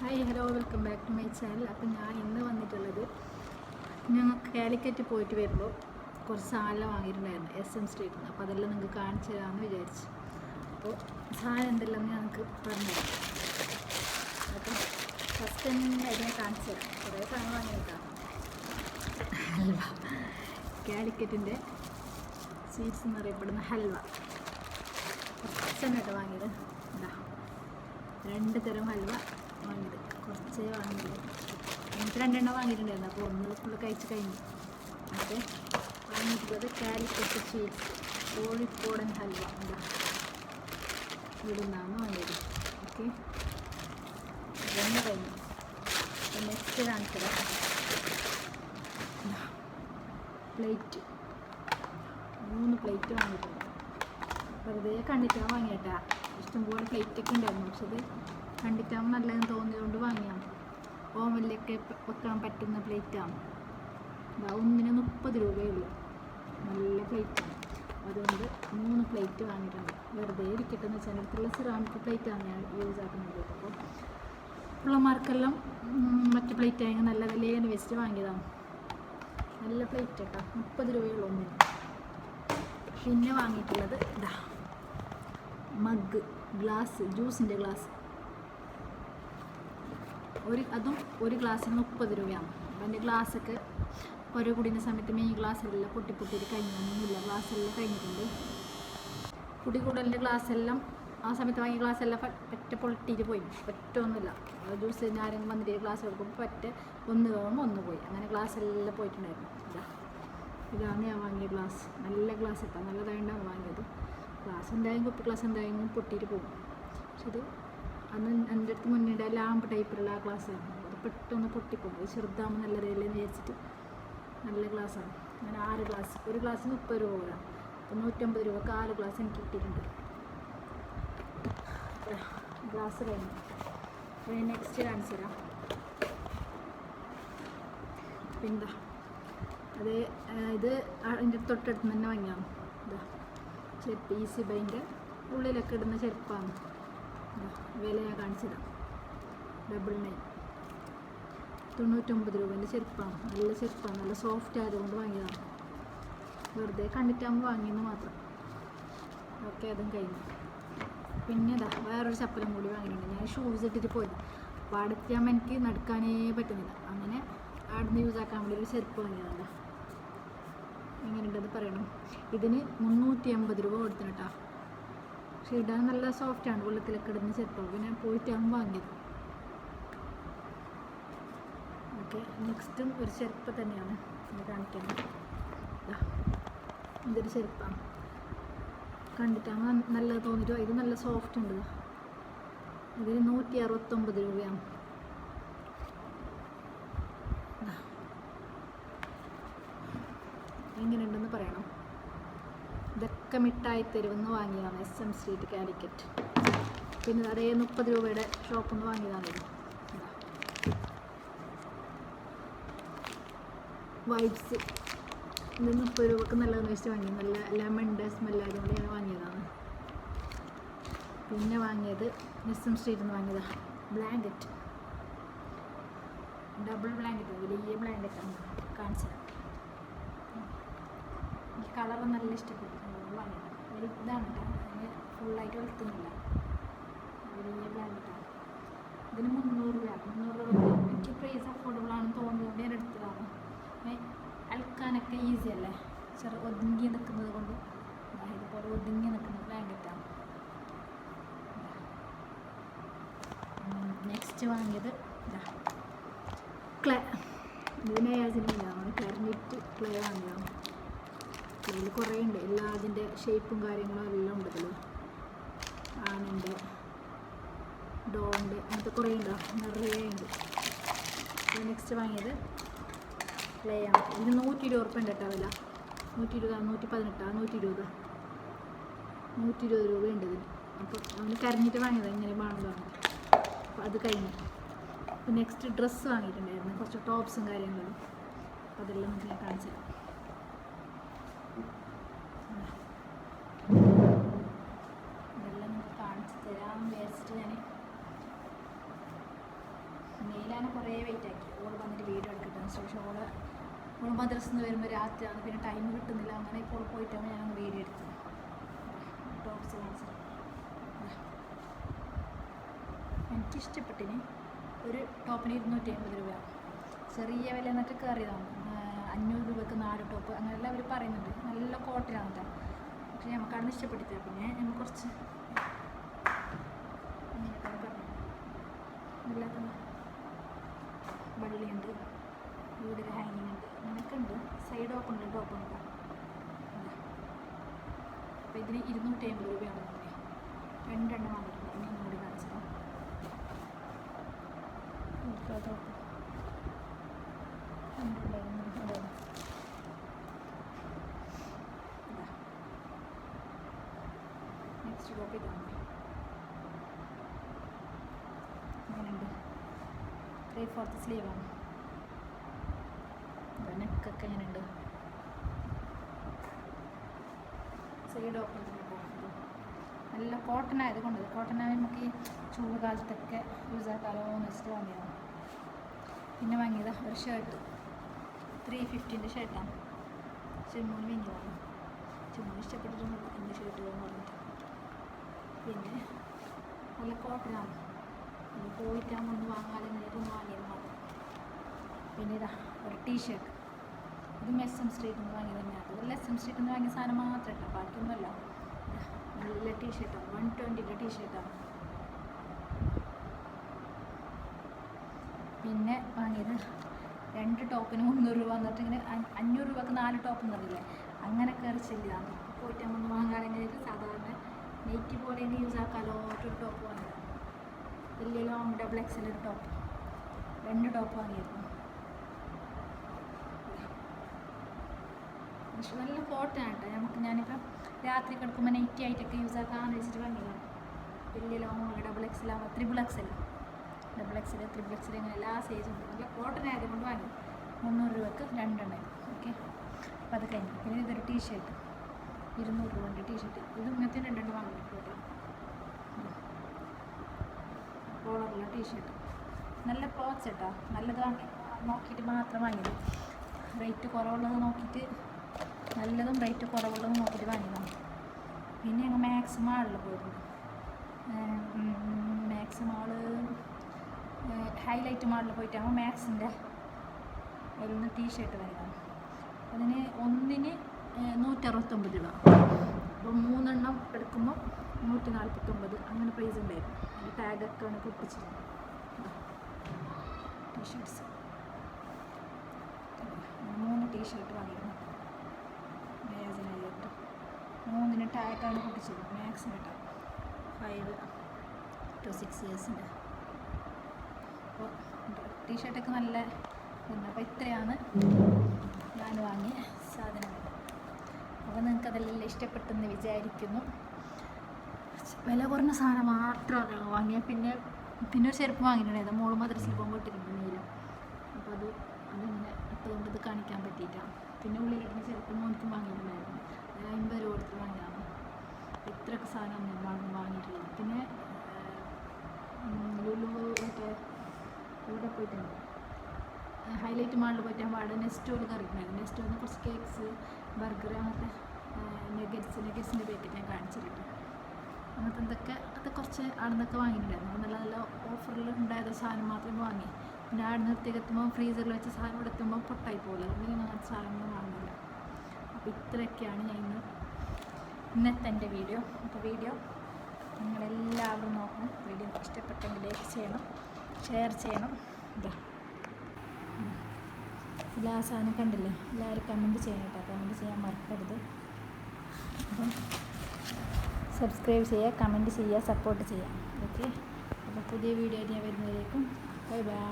Hi hello welcome back to my channel അപ്പം ഞാൻ ഇന്ന് വന്നിട്ടുള്ളത് ഞങ്ങൾ കാലിക്കറ്റ് പോയിട്ട് വരുമ്പോൾ കുറച്ച് സാധനം വാങ്ങിയിട്ടുണ്ടായിരുന്നു എസ് എം സ്ട്രീറ്റിൽ നിന്ന് അപ്പോൾ അതെല്ലാം നിങ്ങൾക്ക് കാണിച്ചു തരാമെന്ന് വിചാരിച്ചു. അപ്പോൾ സാധനം എന്തെല്ലാം ഞങ്ങൾക്ക് പറഞ്ഞുതരാം അപ്പം ഫസ്റ്റ് തന്നെ അതിനെ കാണിച്ചു തരാം. കുറേ സാധനം വാങ്ങിയിട്ടാണ് ഹൽവ. കാലിക്കറ്റിന്റെ സ്വീറ്റ്സ് എന്നറിയപ്പെടുന്ന ഹൽവ. കുറച്ചെണ്ണം കേട്ടോ വാങ്ങിയത്. എന്താ രണ്ട് തരം ഹൽവ. വാങ്ങിയത്. കുറച്ചേ വാങ്ങിയത് എനിക്ക് രണ്ടെണ്ണം വാങ്ങിയിട്ടുണ്ടായിരുന്നു. അപ്പോൾ ഒന്ന് ഫുള്ള് കഴിച്ച് കഴിഞ്ഞു. അത് വാങ്ങിയിട്ടുള്ളത് കാലിക്കറ്റ് സ്വീറ്റ്സ് കോഴിക്കോടൻ ഹൽവ എന്താ ഇവിടെ നിന്നാണ് വാങ്ങിയത്. ഓക്കെ. രണ്ട് കഴിഞ്ഞു. അപ്പോൾ നെക്സ്റ്റ് കാണിച്ചത്. പ്ലേറ്റ് മൂന്ന് പ്ലേറ്റ് വാങ്ങിയിട്ടുണ്ട്. വെറുതെ കണ്ടിട്ടാണ് വാങ്ങിയിട്ടാ. ഇഷ്ടംപോലെ പ്ലേറ്റ് ഒക്കെ ഉണ്ടായിരുന്നു. പക്ഷെ കണ്ടിട്ടാകുമ്പോൾ നല്ലതെന്ന് തോന്നിയതുകൊണ്ട് വാങ്ങിയാണ് ഓവനിലൊക്കെ പ- വെക്കാൻ പറ്റുന്ന പ്ലേറ്റാണ്. ഇതാ ഒന്നിന് മുപ്പത് രൂപയേ ഉള്ളൂ. നല്ല പ്ലേറ്റാണ്. അതുകൊണ്ട് മൂന്ന് പ്ലേറ്റ് വാങ്ങിയിട്ടുണ്ട്. വെറുതെ ഇരിക്കട്ടെ എന്ന് വെച്ചാൽ അടുത്തുള്ള സിറാമിക് പ്ലേറ്റാണ് ഞാൻ യൂസ് ആക്കുന്നത്. അപ്പോൾ പിള്ളമാർക്കെല്ലാം മറ്റ് പ്ലേറ്റ് ആയെങ്കിൽ നല്ല വിലയെന്ന് വെച്ചിട്ട് വാങ്ങിയതാണ്. നല്ല പ്ലേറ്റ് കേട്ടോ മുപ്പത് രൂപയുള്ള ഒന്നിന്. പിന്നെ വാങ്ങിയിട്ടുള്ളത് ഇതാ മഗ് ഗ്ലാസ് ജ്യൂസിന്റെ ഗ്ലാസ് ഒരു അതും ഒരു ഗ്ലാസ്സിന് മുപ്പത് രൂപയാണ്. അപ്പം എന്റെ ഗ്ലാസ്സൊക്കെ ഒരു കുടിക്കുന്ന സമയത്ത് മെയിൻ ഗ്ലാസ്സെല്ലാം പൊട്ടി പൊട്ടി കഴിഞ്ഞൊന്നുമില്ല ഗ്ലാസ്സെല്ലാം കഴിഞ്ഞിട്ടുണ്ട്. കുടി കൂടലിന്റെ ഗ്ലാസ്സെല്ലാം ആ സമയത്ത് വാങ്ങിയ ഗ്ലാസ്സെല്ലാം പറ്റ പൊളിട്ടിട്ട് പോയി. ഒറ്റൊന്നുമില്ല ജ്യൂസ് ഞാനും വന്നിട്ട് ഗ്ലാസ് കൊടുക്കുമ്പോൾ പറ്റ ഒന്ന് പോകുമ്പോൾ ഒന്ന് പോയി. അങ്ങനെ ഗ്ലാസ് എല്ലാം പോയിട്ടുണ്ടായിരുന്നു. ഇതാ. ഇതാണ് ഞാൻ വാങ്ങിയ ഗ്ലാസ്. നല്ല ഗ്ലാസ് ഇട്ടാൽ നല്ലതായിട്ടാണ് വാങ്ങിയത്. ഗ്ലാസ് എന്തായാലും കുപ്പി ഗ്ലാസ് എന്തായാലും പൊട്ടിയിട്ട് പോകും. പക്ഷെ ഇത് അന്ന് എന്റെ അടുത്ത് മുന്നിട്ട് ലാമ്പ് ടൈപ്പിലുള്ള ആ ഗ്ലാസ് ആയിരുന്നു. അത് പെട്ടെന്ന് പൊട്ടിപ്പോകും ചെറുതാകുമ്പോൾ നല്ല രീതിയിൽ വിചാരിച്ചിട്ട് നല്ല ഗ്ലാസ്സാണ് അങ്ങനെ ആറ് ക്ലാസ് ഒരു ക്ലാസ് മുപ്പത് രൂപ പോലാണ് അപ്പോൾ നൂറ്റമ്പത് രൂപക്ക് ആറ് ഗ്ലാസ് എനിക്ക് കിട്ടിയിട്ടുണ്ട്. ക്ലാസ് കഴിഞ്ഞു അപ്പോൾ നെക്സ്റ്റ് കാണിച്ചു തരാം പിന്താ അത് ഇത് അതിന്റെ തൊട്ടടുത്ത് തന്നെ വാങ്ങിയാണ് ഇതാ. ചെരുപ്പ് ഈ സിബൈന്റെ ഉള്ളിലൊക്കെ ഇടുന്ന ചെരുപ്പാണ്. വില ഞാൻ കാണിച്ചുതരാം ഡബിൾ നയൻ തൊണ്ണൂറ്റൊമ്പത് രൂപേന്റെ ചെരുപ്പാണ്. നല്ല ചെരുപ്പാണ്. നല്ല സോഫ്റ്റ് ആയതുകൊണ്ട് വാങ്ങിയതാണ്. വെറുതെ കണ്ടിട്ടാകുമ്പോൾ വാങ്ങിയെന്ന് മാത്രം. ഓക്കെ അതും കഴിഞ്ഞു. പിന്നെ ഇതാ വേറൊരു ചപ്പലും കൂടി വാങ്ങിയിട്ടുണ്ട്. ഞാൻ ഷൂസ് ഇട്ടിട്ട് പോയി അപ്പോൾ അടുത്താകുമ്പോൾ എനിക്ക് നടക്കാനേ പറ്റുന്നില്ല. അങ്ങനെ അവിടുന്ന് യൂസ് ആക്കാൻ വേണ്ടി ഒരു ചെരുപ്പ് വാങ്ങിയതാണ് എങ്ങനെയുണ്ടെന്ന് പറയണം. ഇതിന് മുന്നൂറ്റി എൺപത് രൂപ കൊടുത്തിട്ടാണ് പക്ഷെ ഇടാൻ നല്ല സോഫ്റ്റാണ് വെള്ളത്തിലൊക്കെ ഇടുന്ന ചെരുപ്പ് പിന്നെ പോയിട്ടാകുമ്പോൾ വാങ്ങിയത്. ഓക്കെ നെക്സ്റ്റും ഒരു ചെരുപ്പ് തന്നെയാണ് കാണിക്കുന്നത്. ഇതൊരു ചെരുപ്പാണ്. കണ്ടിട്ടാണ് നല്ലത് തോന്നിയിട്ട് ഇത് നല്ല സോഫ്റ്റ് ഉണ്ട് ഇതിന് നൂറ്റി അറുപത്തൊമ്പത് രൂപയാണ്. എങ്ങനെയുണ്ടെന്ന് പറയണം. ഇതൊക്കെ മിഠായി തെരുവെന്ന് വാങ്ങിയതാണ് എസ് എം സ്ട്രീറ്റ് കാലിക്കറ്റ് പിന്നെ അതേ മുപ്പത് രൂപയുടെ ഷോപ്പിൽ നിന്ന് വാങ്ങിയതാണ് വൈബ്സ് ഇത്. മുപ്പത് രൂപക്ക് നല്ലതെന്ന് വെച്ചിട്ട് വാങ്ങി. നല്ല ലെമണിന്റെ സ്മെല്ലായതുകൊണ്ട് ഞാൻ വാങ്ങിയതാണ്. പിന്നെ വാങ്ങിയത് എം സ്ട്രീറ്റിൽ നിന്ന് വാങ്ങിയതാണ് ബ്ലാങ്കറ്റ് ഡബിൾ ബ്ലാങ്കറ്റ് വലിയ ബ്ലാങ്കറ്റാണ് കാണിച്ചത് കളർ നല്ല ഇഷ്ടപ്പെട്ടു ഇതാണ് കേട്ടോ അതിന് ഫുള്ളായിട്ട് വെളുത്തുന്നില്ല വലിയ ഇതിന് മുന്നൂറ് രൂപ മുന്നൂറ് രൂപ എനിക്ക് പ്രൈസ് അഫോർഡബിൾ ആണെന്ന് തോന്നിയതുകൊണ്ട് ഞാൻ എടുത്തതാണ് അൽക്കാനൊക്കെ ഈസി അല്ലേ ചെറു ഒതുങ്ങി നിൽക്കുന്നത് കൊണ്ട് ഇതുപോലെ ഒതുങ്ങി നിൽക്കുന്ന ബ്ലാങ്കറ്റാണ് നെക്സ്റ്റ് വാങ്ങിയത് ക്ലേ ഇതിനെ യാചനയിലാണ് കരഞ്ഞിട്ട് ക്ലേ വാങ്ങിയതാണ് ക്ലേയിൽ കുറേ ഉണ്ട്. എല്ലാ അതിന്റെ ഷേപ്പും കാര്യങ്ങളും എല്ലാം ഉണ്ട് ഇതിൽ ആനന്റെ ഡോണ്ട് അങ്ങനത്തെ കുറേ ഉണ്ടോ. നിറയെ ഉണ്ട്. നെക്സ്റ്റ് വാങ്ങിയത് ലേ ആണ് ഇത് നൂറ്റി ഇരുപത് ഉറുപ്പ ഉണ്ട് കേട്ടോ വില. നൂറ്റി ഇരുപത് നൂറ്റി പതിനെട്ടാ നൂറ്റി ഇരുപത് നൂറ്റി ഇരുപത് രൂപ ഉണ്ട് ഇതിന്. അപ്പോൾ അവന് കരഞ്ഞിട്ട് വാങ്ങിയത്. ഇങ്ങനെ വേണമെന്നാണ് അപ്പോൾ അത് കഴിഞ്ഞു. അപ്പോൾ നെക്സ്റ്റ് ഡ്രസ്സ് വാങ്ങിയിട്ടുണ്ടായിരുന്നു. കുറച്ച് ടോപ്സും കാര്യങ്ങളും. അപ്പോൾ അതെല്ലാം നമുക്ക് ഞാൻ കാണിച്ചു തരാം ഇതെല്ലാം നിങ്ങൾക്ക് കാണിച്ചു തരാം വിചാരിച്ചിട്ട് ഞാൻ ഞാൻ കുറേ വെയിറ്റ് ആക്കി ഓൾ വന്നിട്ട് വീഡിയോ എടുക്കട്ടെ ശേഷം ഓൾ മദ്രസിൽ നിന്ന് വരുമ്പോൾ രാത്രിയാണ്. പിന്നെ ടൈം കിട്ടുന്നില്ല. അങ്ങനെ ഇപ്പോൾ പോയിട്ടാണ് ഞാൻ വീഡിയോ എടുത്തത്. ടോപ്സ് കാണിച്ചത് എനിക്കിഷ്ടപ്പെട്ടിന് ഒരു ടോപ്പിന് ഇരുന്നൂറ്റി അമ്പത് രൂപ. ചെറിയ വില എന്നിട്ട് കയറിയതാണ് അഞ്ഞൂറ് രൂപക്ക് നാല് ടോപ്പ് അങ്ങനെയെല്ലാം അവർ പറയുന്നുണ്ട്. നല്ല കോട്ടനാണ് കേട്ടോ പക്ഷേ നമുക്കാണ് ഇഷ്ടപ്പെട്ടിട്ട് പിന്നെ നമ്മൾ കുറച്ച് അങ്ങനെയൊക്കെ പറഞ്ഞു ഇല്ലാത്ത വള്ളിയുണ്ട് ഒരു ഹാങ്ങിങ് ഉണ്ട് അങ്ങനെയൊക്കെ ഉണ്ട്. സൈഡ് ഓപ്പൺ ഉണ്ട് ടോപ്പ് ഉണ്ട്. അപ്പോൾ ഇതിന് ഇരുന്നൂറ്റി അമ്പത് രൂപയാണ് തന്നെ രണ്ടെണ്ണം വന്നിട്ടുണ്ട്. ഇനി ഇങ്ങോട്ട് കാണിച്ചത് ടോപ്പ് കണ്ടിട്ടുണ്ടായിരുന്നു അതെ നെക്സ്റ്റ് ടോപ്പ് ഇതാണ് അങ്ങനെയുണ്ട് ത്രീ ഫോർത്ത് സ്ലീവാണ് നെക്കൊക്കെ ഇങ്ങനെയുണ്ട് സൈഡ് ഓപ്പൺ നല്ല കോട്ടൺ ആയതുകൊണ്ട് കോട്ടൺ ആയി നമുക്ക് ഈ ചൂട് കാലത്തൊക്കെ യൂസ് ആക്കാമല്ലോ എന്ന് വെച്ചിട്ട് വാങ്ങിയതാണ് പിന്നെ വാങ്ങിയതാ ഒരു ഷർട്ട് ത്രീ ഫിഫ്റ്റീന്റെ ഷർട്ടാണ് ചെമ്മൂന് വാങ്ങിയതാണ് ചെമ്മൂന് ഇഷ്ടപ്പെട്ടിട്ടുണ്ട്? എന്റെ ഷർട്ടുകളെന്ന് പറഞ്ഞിട്ട്. പിന്നെ നല്ല കോട്ടനാണ് പോയിട്ടാകുമ്പോൾ ഒന്ന് വാങ്ങാതെ വാങ്ങിയത് മാത്രം പിന്നെ ഇതാ ഒരു ടീഷർട്ട് ഇത് എസ് എം സ്ട്രീറ്റിൽ നിന്ന് വാങ്ങി തന്നെയാണ് ഇതെല്ലാം എസ് എം സ്ട്രീറ്റിൽ നിന്ന് വാങ്ങിയ സാധനം മാത്രം കേട്ടോ ബാക്കിയൊന്നുമല്ല. നല്ല ടീഷർട്ടാണ് വൺ ട്വന്റിന്റെ ടീഷർട്ടാണ് പിന്നെ വാങ്ങിയത് രണ്ട് ടോപ്പിന് മുന്നൂറ് രൂപ എന്നിട്ട് ഇങ്ങനെ അഞ്ഞൂറ് രൂപക്ക് നാല് ടോപ്പ് എന്നറിയില്ലേ അങ്ങനെ കയറി ചെല്ലിയതാണ് പോയിട്ട് നമ്മൾ വാങ്ങാനെങ്കിൽ സാധാരണ നെയ്റ്റ് പോലെ യൂസ് ആക്കാലോ ഒരു ടോപ്പ് വാങ്ങിയത് വലിയ ലോങ് ഡബിൾ എക്സൽ ഒരു ടോപ്പ്. രണ്ട് ടോപ്പ് വാങ്ങിയിരുന്നു. പക്ഷെ നല്ല കോട്ടൺ ആട്ടോ നമുക്ക് ഞാനിപ്പം രാത്രി കിടക്കുമ്പോൾ നൈറ്റി ആയിട്ടൊക്കെ യൂസ് ആക്കാമെന്ന് വെച്ചിട്ട് വാങ്ങിയതാണ് വലിയ ലോങ് ഡബിൾ എക്സൽ ആവുമ്പോൾ triple XL double XL triple XL ഇങ്ങനെ എല്ലാ സൈസും ഉണ്ട്. നല്ല കോട്ടൺ ആയതുകൊണ്ട് വാങ്ങി മുന്നൂറ് രൂപക്ക് രണ്ടെണ്ണം. ഓക്കെ അപ്പോൾ അത് കഴിഞ്ഞു. പിന്നെ ഇതൊരു ടീഷർട്ട് ഇരുന്നൂറ് രൂപ ടീ ടീഷർട്ട് ഇത് ഇങ്ങനത്തെ രണ്ടെണ്ണം വാങ്ങിയിട്ടുണ്ട് കേട്ടോ കോളറുള്ള ടീഷർട്ട്. നല്ല ക്ലോത്ത്സ് കേട്ടോ നല്ലതാണ്. നോക്കിയിട്ട് മാത്രം വാങ്ങിയത്. റേറ്റ് കുറവുള്ളത് നോക്കിയിട്ട് നല്ലതും റേറ്റ് കുറവുള്ളതും നോക്കിയിട്ട് വാങ്ങിയതാണ്. പിന്നെ ഞങ്ങൾ മാക്സ് മാളിൽ പോയിരുന്നു. മാക്സ് മാൾ ഹൈലൈറ്റ് മാളിൽ പോയിട്ടാകുമ്പോൾ മാക്സിന്റെ ഒന്ന് ടീഷർട്ട് വാങ്ങിയതാണ് അതിന് ഒന്നിന് നൂറ്ററുപത്തൊമ്പത് രൂപ. അപ്പോൾ മൂന്നെണ്ണം എടുക്കുമ്പോൾ നൂറ്റി നാൽപ്പത്തൊമ്പത് അങ്ങനെ പ്രൈസ് ഉണ്ടായിരുന്നു. അതിന്റെ ടാഗൊക്കെ ആണ് പൊട്ടിച്ചിരുന്നത് ടീഷർട്ട്സ് മൂന്ന് ടീഷർട്ട് വാങ്ങിയിരുന്നു. മേസിനായിട്ട് മൂന്നിന് ടാഗാണ് പൊട്ടിച്ചത്. മാക്സിന് കേട്ടോ. ഫൈവ് ടു സിക്സ് ഇയേഴ്സിന്റെ അപ്പോൾ ടീഷർട്ടൊക്കെ നല്ല ഇതുണ്ട് അപ്പോൾ ഇത്രയാണ് ഞാൻ വാങ്ങിയ സാധനങ്ങൾ. അപ്പോൾ നിങ്ങൾക്കതെല്ലാം ഇഷ്ടപ്പെട്ടെന്ന് വിചാരിക്കുന്നു. വില കുറഞ്ഞ സാധനം മാത്രമാണ് വാങ്ങിയത് പിന്നെ പിന്നെ ഒരു ചെരുപ്പ് വാങ്ങിയിട്ടുണ്ടായത് മോൾ മദ്രസിൽ പോകുമ്പോൾ ഇട്ടിട്ടുണ്ട് നീല. അപ്പോൾ അത് അതിങ്ങനെ ഇട്ടുകൊണ്ട് ഇത് കാണിക്കാൻ പറ്റിയിട്ടാണ് പിന്നെ ഉള്ളിലിടുന്ന ചെരുപ്പ് മോനിക്കും വാങ്ങിയിട്ടുണ്ടായിരുന്നു. അമ്പത് രൂപ കൊടുത്ത് വാങ്ങിയതാണ്. ഇത്രയൊക്കെ സാധനം ഞാൻ വാങ്ങിയിട്ടുള്ളത് പിന്നെ ലുലു മറ്റേ ഇവിടെ പോയിട്ടുണ്ട്? ഹൈലൈറ്റ് മാളിൽ പോയിട്ട് അവിടെ നെസ്റ്റോയിൽ കറിയിട്ടുണ്ടായിരുന്നു. നെസ്റ്റ് നിന്ന് കുറച്ച് കേക്ക്സ് ബർഗർ അങ്ങനത്തെ നെഗറ്റ്സ് നെഗറ്റ്സിന്റെ പാക്കറ്റ് ഞാൻ കാണിച്ചിട്ടുണ്ട്. അങ്ങനത്തെ എന്തൊക്കെ അത് കുറച്ച് അവിടെ നിന്നൊക്കെ വാങ്ങിയിട്ടുണ്ടായിരുന്നു നല്ല നല്ല ഓഫറിൽ ഉണ്ടായത് സാധനം മാത്രമേ വാങ്ങി. പിന്നെ അവിടെ നിർത്തിയൊക്കെ ഫ്രീസറിൽ വെച്ച സാധനം എടുത്തുമ്പോൾ പൊട്ടായി പോലെ അതുകൊണ്ട് ഞങ്ങൾ അങ്ങനത്തെ സാധനങ്ങൾ വാങ്ങുന്നില്ല. അപ്പോൾ ഇത്രയൊക്കെയാണ് ഞാൻ ഇന്ന് ഇന്നത്തെ എന്റെ വീഡിയോ. അപ്പോൾ വീഡിയോ നിങ്ങളെല്ലാവരും നോക്കണം. വീഡിയോ ഇഷ്ടപ്പെട്ടെങ്കിൽ ലൈക്ക് ചെയ്യണം ഷെയർ ചെയ്യണം. ഇതാ എല്ലാ സാധനം കണ്ടില്ലേ? എല്ലാവരും കമന്റ് ചെയ്യണം കേട്ടോ. കമന്റ് ചെയ്യാൻ മറക്കരുത്. അപ്പം സബ്സ്ക്രൈബ് ചെയ്യുക കമന്റ് ചെയ്യുക സപ്പോർട്ട് ചെയ്യുക. ഓക്കെ അപ്പോൾ പുതിയ വീഡിയോ ഞാൻ വരുന്നതിലേക്കും ബൈ ബൈ